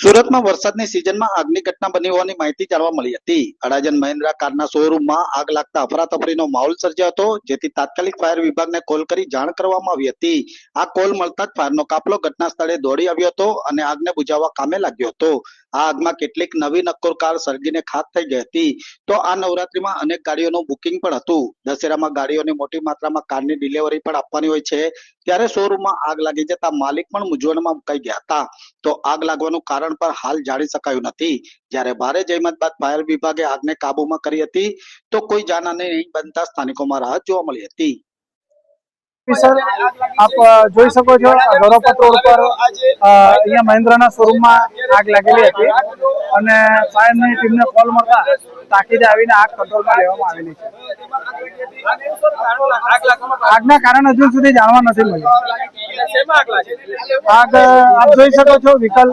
સુરતમાં વરસાદની સિઝનમાં આગની ઘટના બની હોવાની માહિતી જાણવા મળી હતી. અડાજન મહિન્દ્રા કારના શોરૂમમાં આગ લાગતા અફરાતફરીનો માહોલ સર્જાયો હતો, જેથી તાત્કાલિક ફાયર વિભાગને કોલ કરી જાણ કરવામાં આવી હતી. આ કોલ મળતા જ ફાયરનો કાફલો ઘટના સ્થળે દોડી આવ્યો હતો અને આગને બુઝાવવા કામે લાગ્યો હતો. આ આગમાં કેટલીક નવી નક્કોર કાર સળગીને ખાક થઈ ગઈ હતી. તો આ નવરાત્રીમાં અનેક ગાડીઓનું બુકિંગ પણ હતું. દશેરામાં ગાડીઓની મોટી માત્રામાં કારની ડિલિવરી પણ આપવાની હોય છે. ત્યારે શોરૂમમાં આગ લાગી જતા માલિક પણ મૂંઝવણમાં મુકાઈ ગયા હતા. તો આગ લાગવાનું કારણ પણ હાલ જાણી શકાયું નથી. જ્યારે ભારે જહેમત બાદ ફાયર વિભાગે આગને કાબૂમાં કરી હતી, તો કોઈ જાનહાની નહીં બનતા સ્થાનિકોમાં રાહત જોવા મળી હતી. સર આપ જોઈ શકો છો ગૌરવપત રોડ પર અહીંયા મહિન્દ્રાના શોરૂમમાં આગ લાગેલી હતી અને ફાયરની ટીમને કોલ મળતા તાકીદે આવીને આગ કંટ્રોલમાં લેવામાં આવેલી છે. આગના કારણ હજુ સુધી જાણવા નથી મળ્યું. આગ આપ જોઈ શકો છો વિકલ